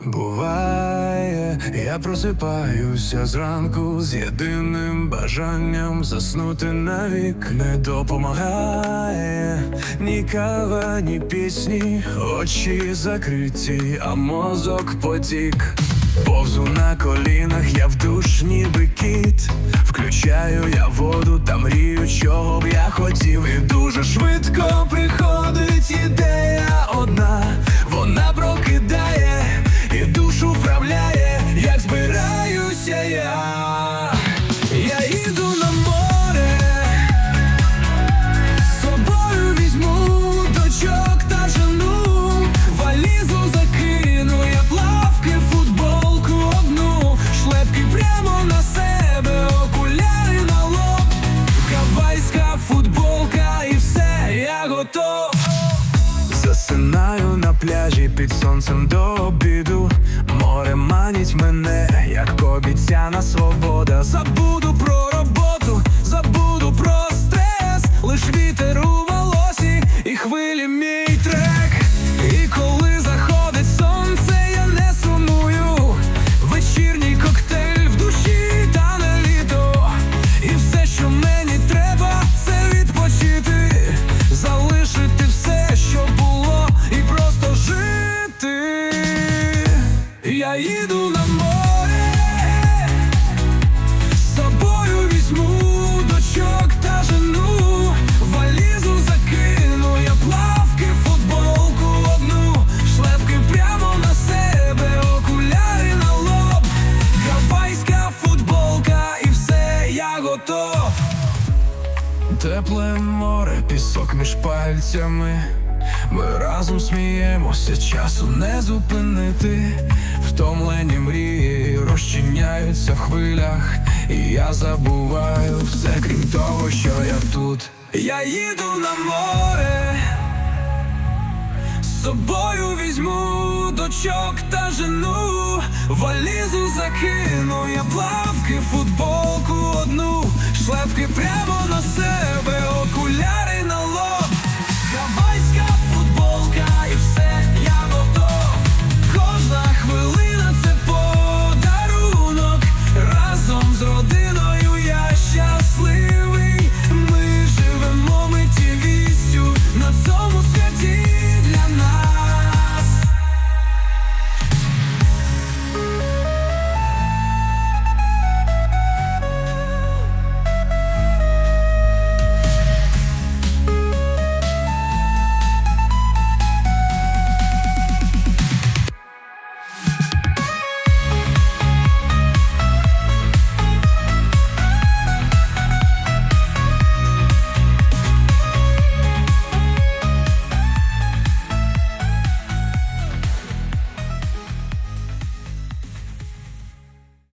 Буває, я просипаюся зранку з єдиним бажанням заснути навік не допомагає ні кава, ні пісні, очі закриті, а мозок потік. Повзу на колінах, я в душ ніби кіт. Включаю я воду та мрію, чого б я хотів. І дуже швидко Засинаю на пляжі під сонцем до обіду. Море манить мене, як обіцяна свобода. Забуду про роботу, забуду про стрес, лиш вітер Тепле море, пісок між пальцями. Ми разом сміємося, часу не зупинити. Втомлені мрії розчиняються в хвилях, і я забуваю все, крім того, що я тут. Я їду на море, з собою візьму дочок та жену, валізу закину, я плавки, футболку шлепки прямо на себе,